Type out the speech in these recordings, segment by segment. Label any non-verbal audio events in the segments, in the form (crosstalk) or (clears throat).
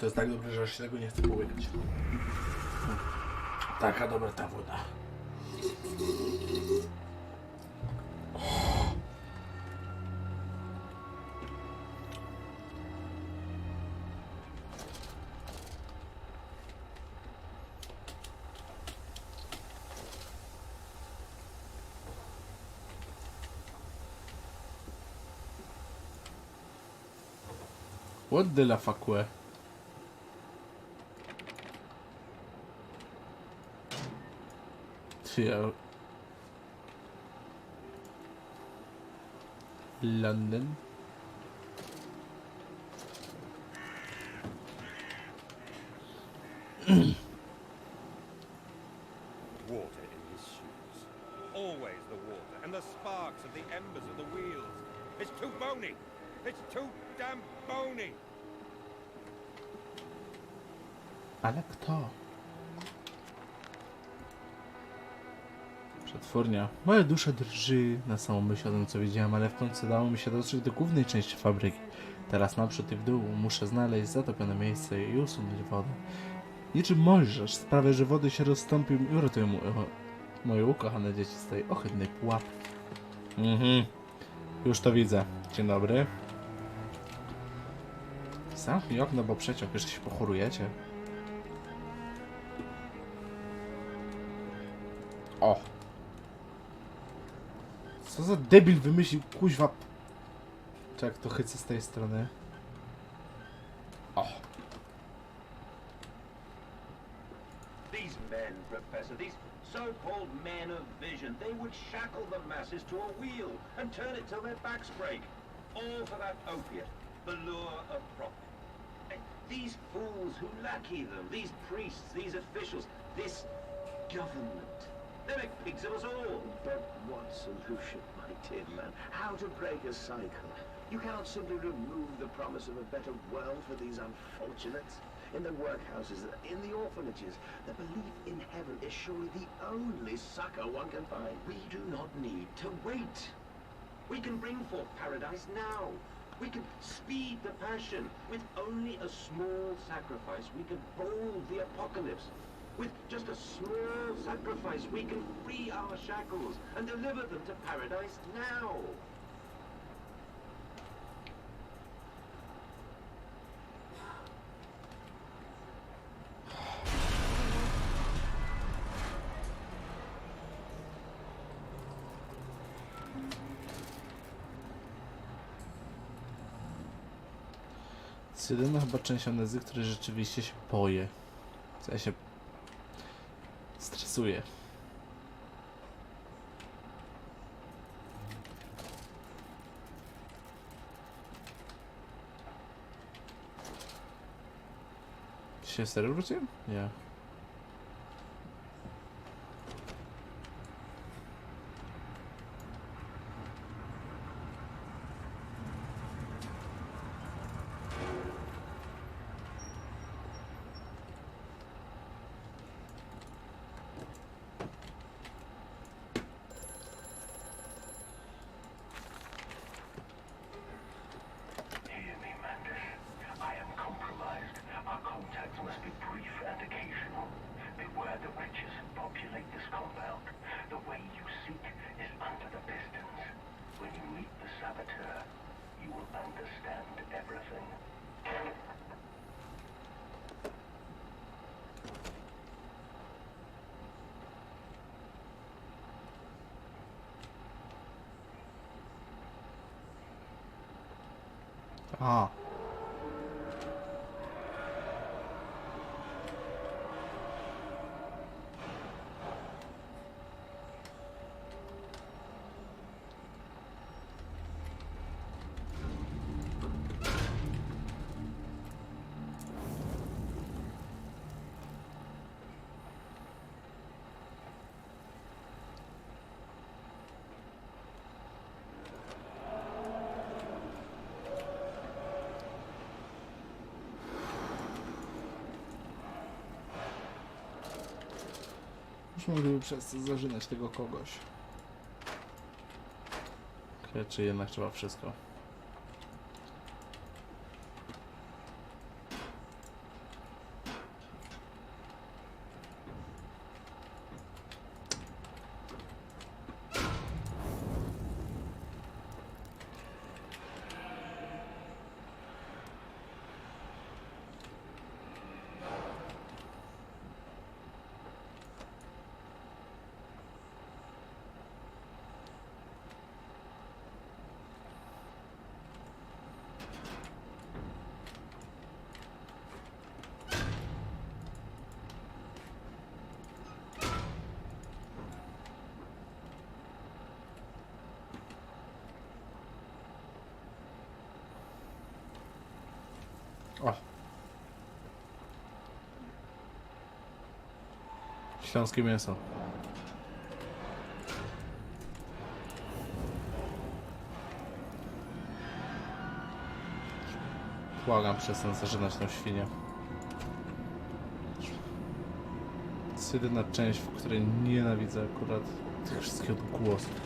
To jest tak dobre, że aż się tego nie chce połykać. Taka dobra ta woda. What de la fakue? Ty, ja... London? Water in his shoes. Always the water, and the sparks of the embers of the wheels. It's too bony! It's too damn bony! Ale kto? Przetwórnia. Moja dusza drży na samą myśl o tym, co widziałem, ale w końcu dało mi się dotrzeć do głównej części fabryki. Teraz naprzód i w dół muszę znaleźć zatopione miejsce i usunąć wodę. Niczym Mojżesz sprawię, że wody się rozstąpią i uratują mo- moje ukochane dzieci z tej ohydnej pułapki. Mhm. Już to widzę. Dzień dobry. Zamknij okno, bo przeciąg, jeszcze się pochorujecie. O! Co za debil wymyślił kuźwa... Czek, to chycę z tej strony. O! These men, Professor, these so-called men of vision, they would shackle the masses to a wheel and turn it till their backs break. All for that opiate, the lure of profit. These fools who lackey them, these priests, these officials, this government, they make pigs of us all. But what solution, my dear man? How to break a cycle? You cannot simply remove the promise of a better world for these unfortunates. In the workhouses, in the orphanages, the belief in heaven is surely the only succor one can find. We do not need to wait. We can bring forth paradise now. We can speed the passion. With only a small sacrifice, we can bold the apocalypse. With just a small sacrifice, we can free our shackles and deliver them to paradise now. Chyba część rzeczywiście się boję. W sensie... Stresuję. Się serio wróciłem? Nie. Hear me, Mantis. I am compromised. Our contacts must be brief and occasional. Beware the witches who populate this compound. The way you seek is under the pistons. When you meet the saboteur, you will understand everything. A. Mogliby przez zażynać tego kogoś. Czy jednak trzeba wszystko? Śląskie mięso. Błagam, przestań zażynać tą świnię. To jedyna część, w której nienawidzę akurat tych wszystkich odgłosów.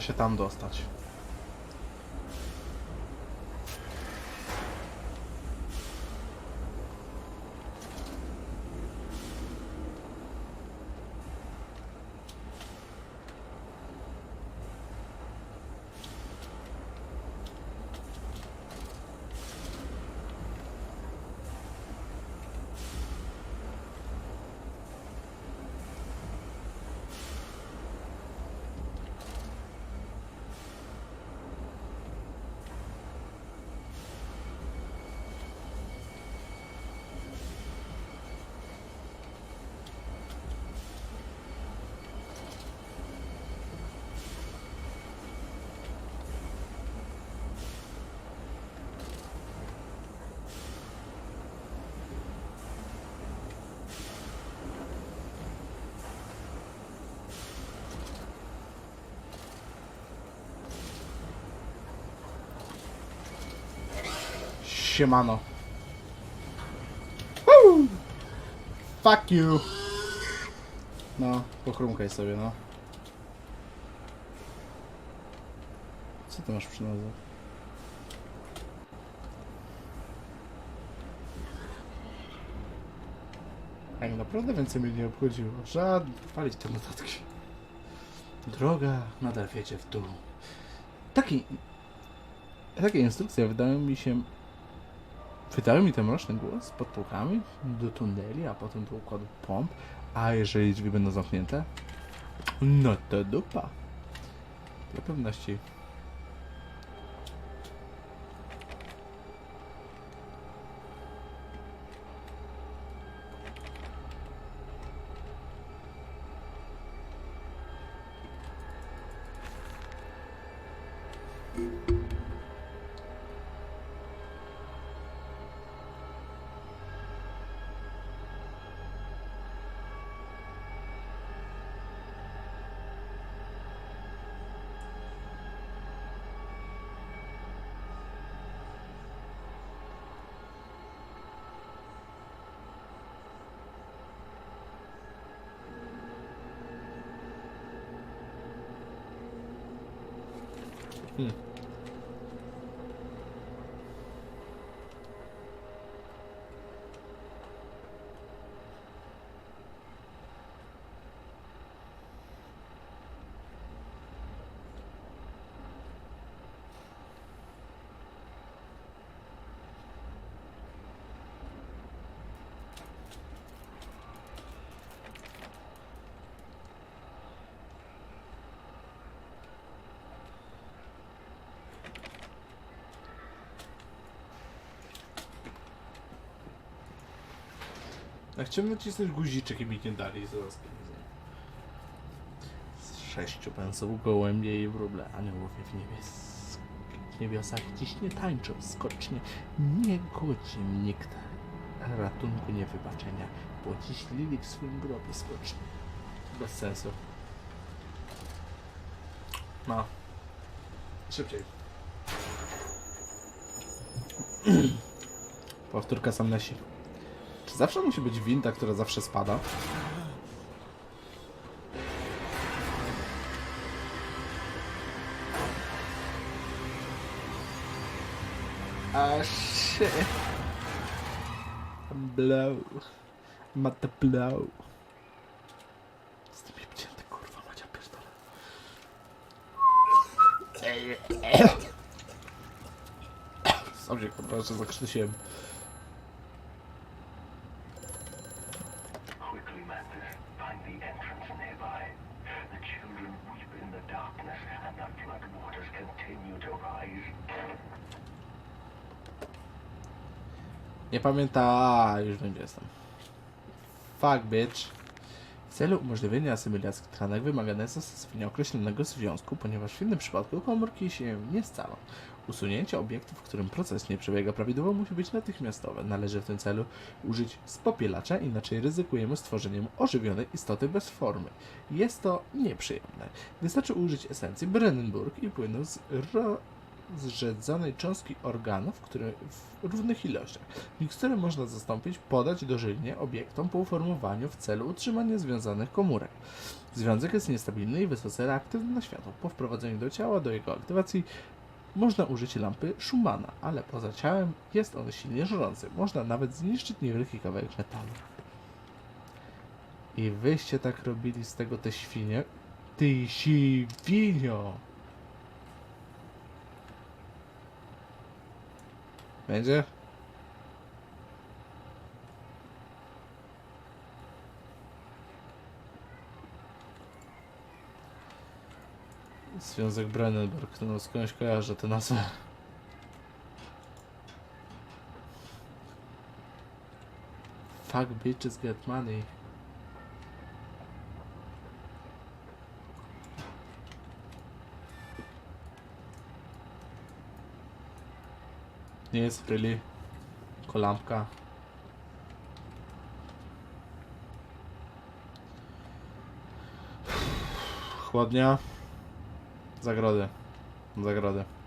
Się tam dostać. Siemano. Woo! Fuck you. No, pochrumkaj sobie, no. Co ty masz przy nodze? Tak naprawdę więcej mnie nie obchodziło. Żadne. Walić te notatki. Droga nadal wiedzie w dół. Taki... Takie instrukcje wydają mi się Wydały mi ten mroczny głos pod półkami do tuneli, a potem do układu pomp. A jeżeli drzwi będą zamknięte? No to dupa. Dla pewności. Hmm. Ja chciałem nacisnąć guziczek i mi nie dali zaraz Z sześciu pensów gołębie i wróble aniołowie w niebieskich niebiosach dziś nie tańczą skocznie, nie godzi nikt ratunku, nie wybaczenia, bo dziś lili w swoim grobie skocznie. Bez sensu. No. Szybciej. (clears throat) Powtórka sam lesi. Czy zawsze musi być winda, która zawsze spada? A shit. Blow. Mata blow. Z pcięty kurwa macia. Sam się kurwa, że. Quickly, Mantis. Find the entrance nearby. The children weep in the darkness, and the flood waters continue to rise. Nie pamięta, już wiem gdzie jestem. Fuck bitch. W celu umożliwienia asymilacji tkanek wymagane jest zastosowanie określonego związku, ponieważ w innym przypadku komórki się nie scalą. Usunięcie obiektu, w którym proces nie przebiega prawidłowo, musi być natychmiastowe. Należy w tym celu użyć spopielacza, inaczej ryzykujemy stworzeniem ożywionej istoty bez formy. Jest to nieprzyjemne. Wystarczy użyć esencji Brennenburg i płynu z rozrzedzonej cząstki organów, które w równych ilościach. Miksturę można zastąpić, podać dożylnie obiektom po uformowaniu w celu utrzymania związanych komórek. Związek jest niestabilny i wysoce reaktywny na światło. Po wprowadzeniu do ciała, do jego aktywacji można użyć lampy Schumana, ale poza ciałem jest on silnie żrący. Można nawet zniszczyć niewielki kawałek metalu. I wyście tak robili z tego te świnie? Ty świnio! Będzie? Związek Brennenburg, no skądś kojarzę tę nazwę. Fuck bitches get money. Nie jest really. Kolampka. Chłodnia. Zagrody. Zagrody.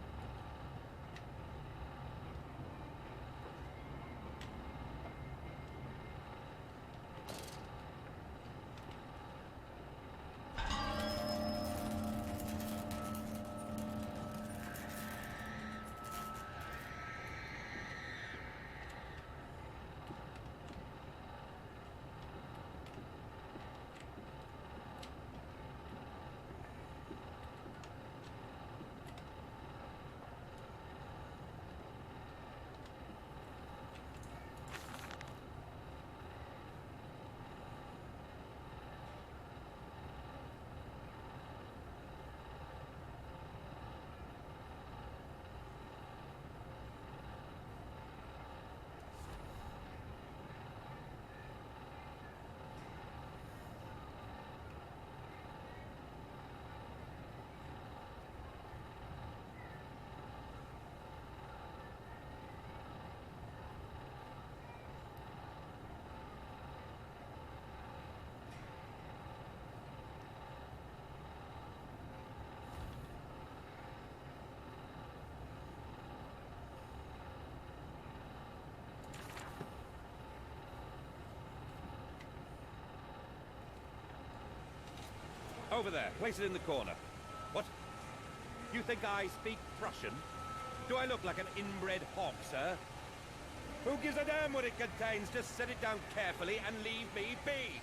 Over there, place it in the corner. What? You think I speak Prussian? Do I look like an inbred hawk, sir? Who gives a damn what it contains? Just set it down carefully and leave me be.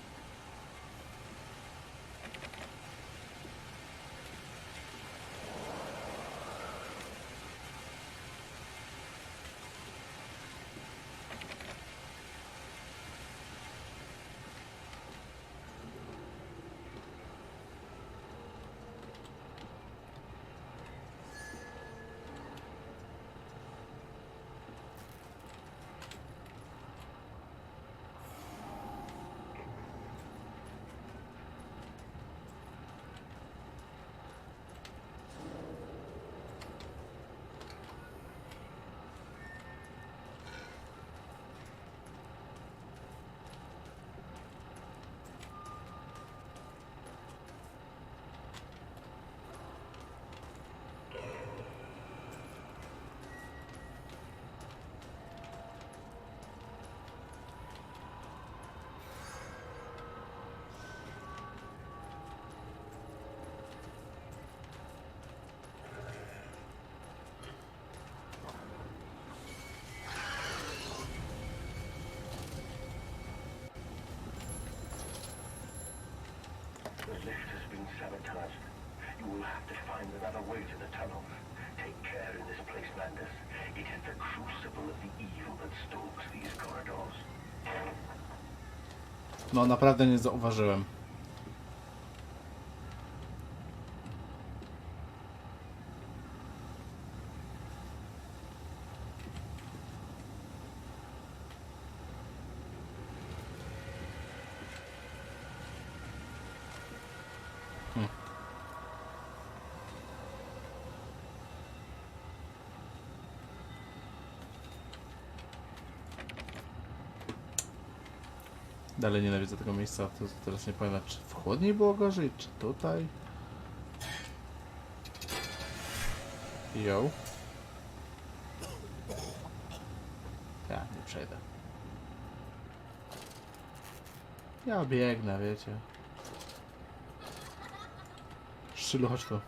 Will have to find another way to the tunnels. Take care in this place, Mantis. It is the crucible of the evil that stalks these corridors. No naprawdę nie zauważyłem. Dalej nienawidzę tego miejsca, to teraz nie powiem, czy w chłodniej było gorzej, czy tutaj. Yo. Ja nie przejdę. Ja biegnę, wiecie. Szczylu, chodź tu.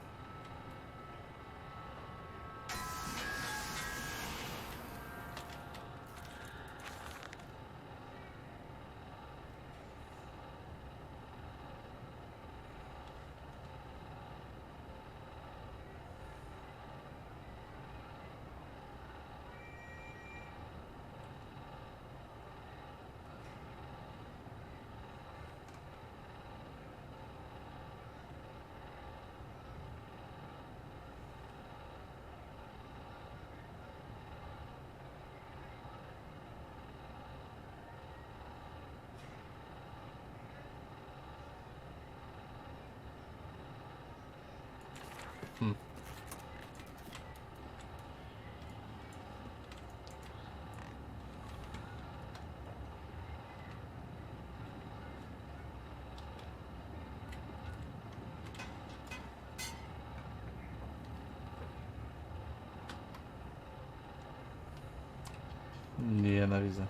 Nienawidzę.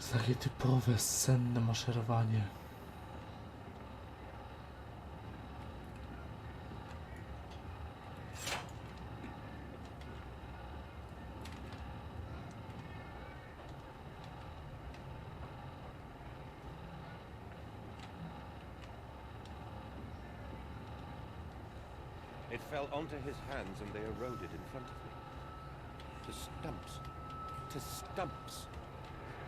To takie typowe, senne maszerowanie. It fell onto his hands and they eroded in front of me. To stumps. To stumps.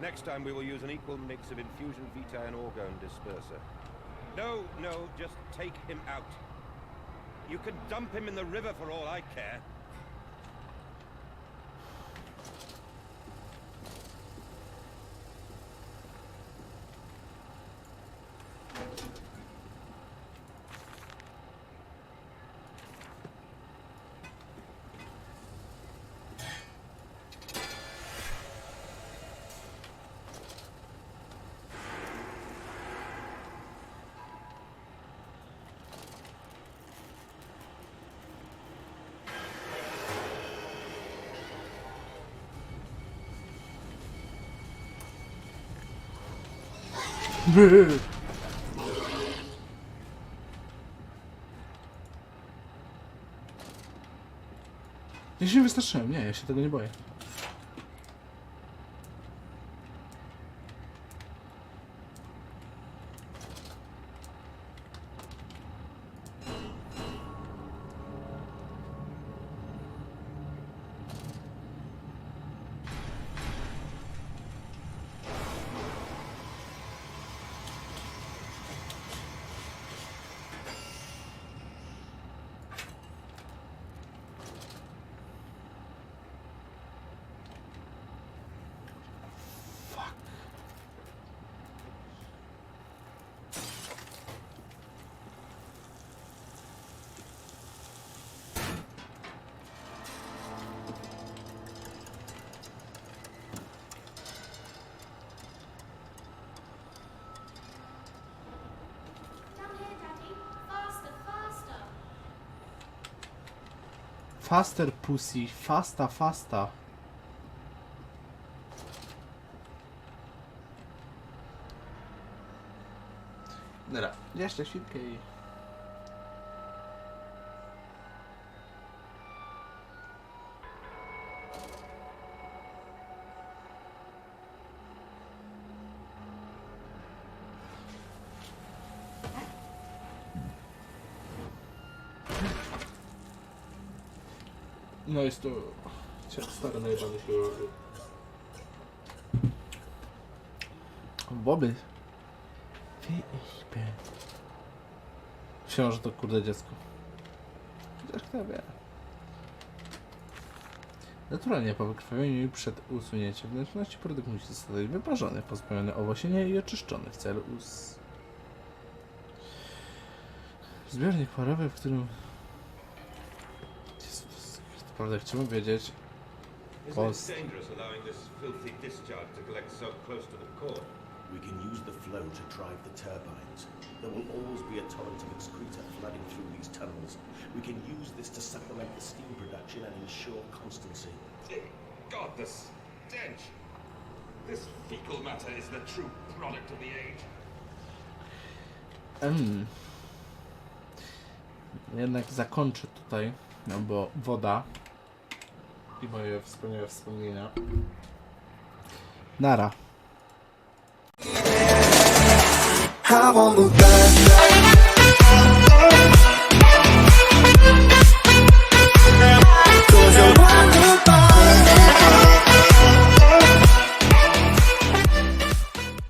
Next time we will use an equal mix of infusion vitae and orgone disperser. No, no, just take him out. You can dump him in the river for all I care. Ja się nie wystraszyłem, nie, ja się tego nie boję. Down here, Daddy. Faster, faster. Faster pussy, fasta, fasta. Dobra, jeszcze chwilkę i... No jest to stary najebany się robi. Boby. Myślałem, że to kurde dziecko. Chociaż kto wie. Naturalnie po wykrwawieniu i przed usunięciem wnętrzności produkt musi zostać wyparzony, pozbawiony owłosienia i oczyszczony w celu us... Zbiornik parowy, w którym... close to the core? We can use the flow to drive the turbines. There will always be a torrent of excreta flooding through these tunnels. We can use this to supplement the steam production and ensure constancy. God, the stench! This fecal matter is the true product of the age. Mm. Jednak zakończę tutaj, no bo woda i moje wspaniałe wspomnienia. Nara. I won't look back.